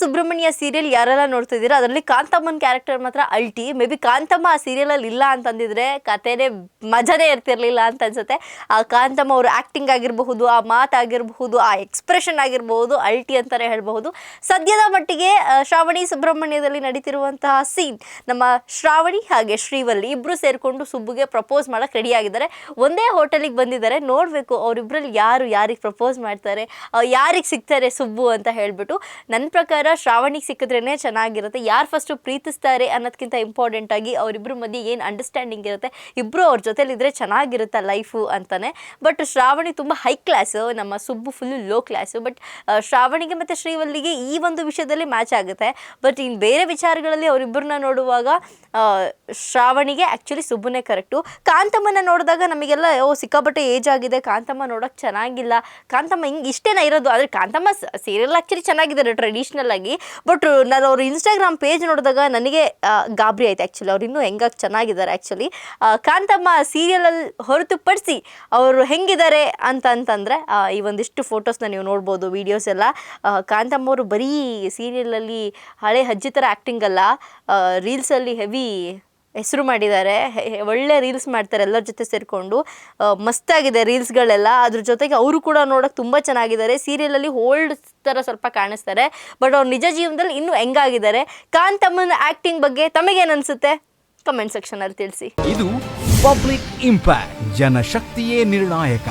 Subrahmanya serial ಯಾರೆಲ್ಲ ನೋಡ್ತಿದ್ದೀರಾ? ಅದರಲ್ಲಿ ಕಾಂತಮ್ಮನ ಕ್ಯಾರೆಕ್ಟರ್ ಮಾತ್ರ ಅಲ್ಟಿ. ಮೇ ಬಿ ಕಾಂತಮ್ಮ ಆ ಸೀರಿಯಲಲ್ಲಿ ಇಲ್ಲ ಅಂತಂದಿದ್ರೆ ಕಥೆನೇ ಮಜಾನೇ ಇರ್ತಿರ್ಲಿಲ್ಲ ಅಂತ ಅನ್ಸುತ್ತೆ. ಆ ಕಾಂತಮ್ಮ ಅವ್ರ ಆ್ಯಕ್ಟಿಂಗ್ ಆಗಿರಬಹುದು, ಆ ಮಾತಾಗಿರಬಹುದು ಆ ಎಕ್ಸ್ಪ್ರೆಷನ್ ಆಗಿರಬಹುದು ಅಲ್ಟಿ ಅಂತಲೇ ಹೇಳಬಹುದು. ಸದ್ಯದ ಮಟ್ಟಿಗೆ ಶ್ರಾವಣಿ ಸುಬ್ರಹ್ಮಣ್ಯದಲ್ಲಿ ನಡೀತಿರುವಂತಹ ಸೀನ್ ನಮ್ಮ ಶ್ರಾವಣಿ ಹಾಗೆ ಶ್ರೀವಲ್ಲಿ ಇಬ್ರು ಸೇರಿಕೊಂಡು ಸುಬ್ಬುಗೆ ಪ್ರಪೋಸ್ ಮಾಡಕ್ಕೆ ರೆಡಿ ಆಗಿದ್ದಾರೆ. ಒಂದೇ ಹೋಟೆಲಿಗೆ ಬಂದಿದ್ದಾರೆ. ನೋಡಬೇಕು ಅವರಿಬ್ಬರಲ್ಲಿ ಯಾರು ಯಾರಿಗೆ ಪ್ರಪೋಸ್ ಮಾಡ್ತಾರೆ ಯಾರಿಗೆ ಸಿಗ್ತಾರೆ ಸುಬ್ಬು ಅಂತ ಹೇಳ್ಬಿಟ್ಟು. ನನ್ನ ಪ್ರಕಾರ ಶ್ರಾವಣಿಗೆ ಸಿಕ್ಕಿದ್ರೇ ಚೆನ್ನಾಗಿರುತ್ತೆ. ಯಾರು ಫಸ್ಟು ಪ್ರೀತಿಸ್ತಾರೆ ಅನ್ನೋದಕ್ಕಿಂತ ಇಂಪಾರ್ಟೆಂಟ್ ಆಗಿ ಅವರಿಬ್ಬರ ಮಧ್ಯೆ ಏನು ಅಂಡರ್ಸ್ಟ್ಯಾಂಡಿಂಗ್ ಇರುತ್ತೆ ಇಬ್ಬರು ಅವ್ರ ಜೊತೆಲಿದ್ರೆ ಚೆನ್ನಾಗಿರುತ್ತೆ ಲೈಫು ಅಂತಾನೆ. ಬಟ್ ಶ್ರಾವಣಿ ತುಂಬ ಹೈ ಕ್ಲಾಸು ನಮ್ಮ Subbu full low class but ಶ್ರಾವಣಿಗೆ ಮತ್ತು ಶ್ರೀವಲ್ಲಿಗೆ ಈ ಒಂದು ವಿಷಯದಲ್ಲಿ ಮ್ಯಾಚ್ ಆಗುತ್ತೆ. ಬಟ್ ಇನ್ನು ಬೇರೆ ವಿಚಾರಗಳಲ್ಲಿ ಅವರಿಬ್ಬರನ್ನ ನೋಡುವಾಗ ಶ್ರಾವಣಿಗೆ ಆ್ಯಕ್ಚುಲಿ ಸುಬ್ಬನೇ ಕರೆಕ್ಟು ಕಾಂತಮ್ಮನ ನೋಡಿದಾಗ ನಮಗೆಲ್ಲ, ಓ, ಸಿಕ್ಕಾಪಟ್ಟೆ ಏಜ್ ಆಗಿದೆ, ಕಾಂತಮ್ಮ ನೋಡೋಕೆ ಚೆನ್ನಾಗಿಲ್ಲ. ಕಾಂತಮ್ಮ ಹಿಂಗೆ ಇಷ್ಟೇನ ಇರೋದು. ಆದರೆ ಕಾಂತಮ್ಮ ಸೀರಿಯಲ್ ಆ್ಯಕ್ಚುಲಿ ಚೆನ್ನಾಗಿದ್ದಾರೆ ಟ್ರೆಡಿಷ್ನಲ್ ಆಗಿ ಬಟ್ ನಾನು ಅವ್ರ ಇನ್ಸ್ಟಾಗ್ರಾಮ್ ಪೇಜ್ ನೋಡಿದಾಗ ನನಗೆ ಗಾಬರಿ ಆಯ್ತು ಆ್ಯಕ್ಚುಲಿ ಅವ್ರು ಇನ್ನೂ ಹೆಂಗಾಗಿ ಚೆನ್ನಾಗಿದ್ದಾರೆ ಆ್ಯಕ್ಚುಲಿ ಕಾಂತಮ್ಮ ಸೀರಿಯಲಲ್ಲಿ ಹೊರತುಪಡಿಸಿ ಅವರು ಹೆಂಗಿದ್ದಾರೆ ಅಂತ ಅಂತಂದರೆ ಈ ಒಂದಿಷ್ಟು ಫೋಟೋಸ್ನ ನೀವು ನೋಡ್ಬೋದು ವೀಡಿಯೋಸ್ ಎಲ್ಲ. ಕಾಂತಮ್ಮ ಅವರು ಬರೀ ಸೀರಿಯಲಲ್ಲಿ ಹಳೆ ಹಜ್ಜಿ ಥರ ಆ್ಯಕ್ಟಿಂಗ್ ಅಲ್ಲ ರೀಲ್ಸಲ್ಲಿ ಹೆವಿ ಹೆಸರು ಮಾಡಿದ್ದಾರೆ. ಒಳ್ಳೆ ರೀಲ್ಸ್ ಮಾಡ್ತಾರೆ ಎಲ್ಲರ ಜೊತೆ ಸೇರಿಕೊಂಡು. ಮಸ್ತಾಗಿದೆ ರೀಲ್ಸ್ಗಳೆಲ್ಲ. ಅದ್ರ ಜೊತೆಗೆ ಅವರು ಕೂಡ ನೋಡೋಕೆ ತುಂಬ ಚೆನ್ನಾಗಿದ್ದಾರೆ. ಸೀರಿಯಲಲ್ಲಿ ಓಲ್ಡ್ ಥರ ಸ್ವಲ್ಪ ಕಾಣಿಸ್ತಾರೆ. ಬಟ್ ಅವ್ರು ನಿಜ ಜೀವನದಲ್ಲಿ ಇನ್ನೂ ಹೆಂಗಾಗಿದ್ದಾರೆ. ಕಾಂತಮ್ಮನ ಆ್ಯಕ್ಟಿಂಗ್ ಬಗ್ಗೆ ತಮಗೇನು ಅನಿಸುತ್ತೆ ಕಮೆಂಟ್ ಸೆಕ್ಷನಲ್ಲಿ ತಿಳಿಸಿ. ಇದು ಪಬ್ಲಿಕ್ ಇಂಪ್ಯಾಕ್ಟ್, ಜನಶಕ್ತಿಯೇ ನಿರ್ಣಾಯಕ.